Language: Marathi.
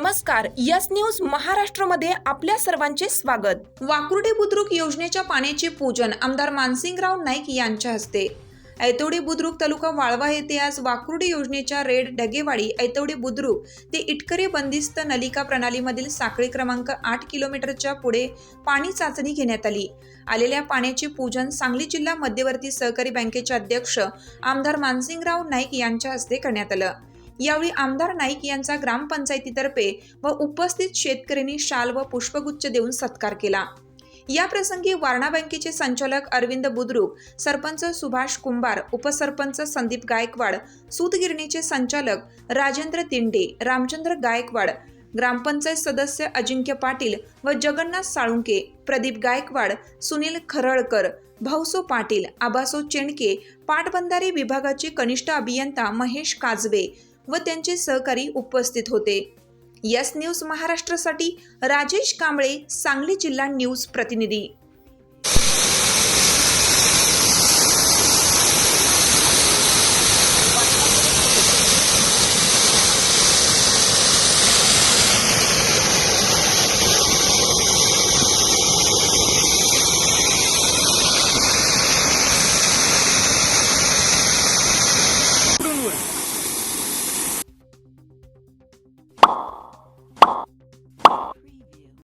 नमस्कार यस न्यूज महाराष्ट्रमध्ये आपल्या सर्वांचे स्वागत. वाकुर्डे बुद्रुक योजनेच्या पाण्याचे पूजन आमदार मानसिंगराव नाईक यांच्या हस्ते. ऐतवडे बुद्रुक तालुका वाळवा येथे आज वाकुर्डे योजनेच्या रेड ढगेवाडी ऐतवडे बुद्रुक ते इटकरे बंदिस्त नलिका प्रणालीमधील साखळी क्रमांक आठ किलोमीटरच्या पुढे पाणी चाचणी घेण्यात आली. आलेल्या पाण्याचे पूजन सांगली जिल्हा मध्यवर्ती सहकारी बँकेचे अध्यक्ष आमदार मानसिंगराव नाईक यांच्या हस्ते करण्यात आलं. यावेळी आमदार नाईक यांचा ग्रामपंचायतीतर्फे व उपस्थित शेतकऱ्यांनी शाल व पुष्पगुच्छ देऊन सत्कार केला. या प्रसंगी वारणा बँकेचे संचालक अरविंद बुद्रुक सरपंच सुभाष कुंभार उपसरपंच संदीप गायकवाड सूतगिरणीचे संचालक राजेंद्र तिंडे रामचंद्र गायकवाड ग्रामपंचायत सदस्य अजिंक्य पाटील व जगन्नाथ साळुंके प्रदीप गायकवाड सुनील खरळकर भाऊसो पाटील आबासो चेंडके पाटबंधारे विभागाचे कनिष्ठ अभियंता महेश काजवे व त्यांचे सहकारी उपस्थित होते. यस न्यूज महाराष्ट्रासाठी राजेश कांबळे सांगली जिल्हा न्यूज प्रतिनिधी.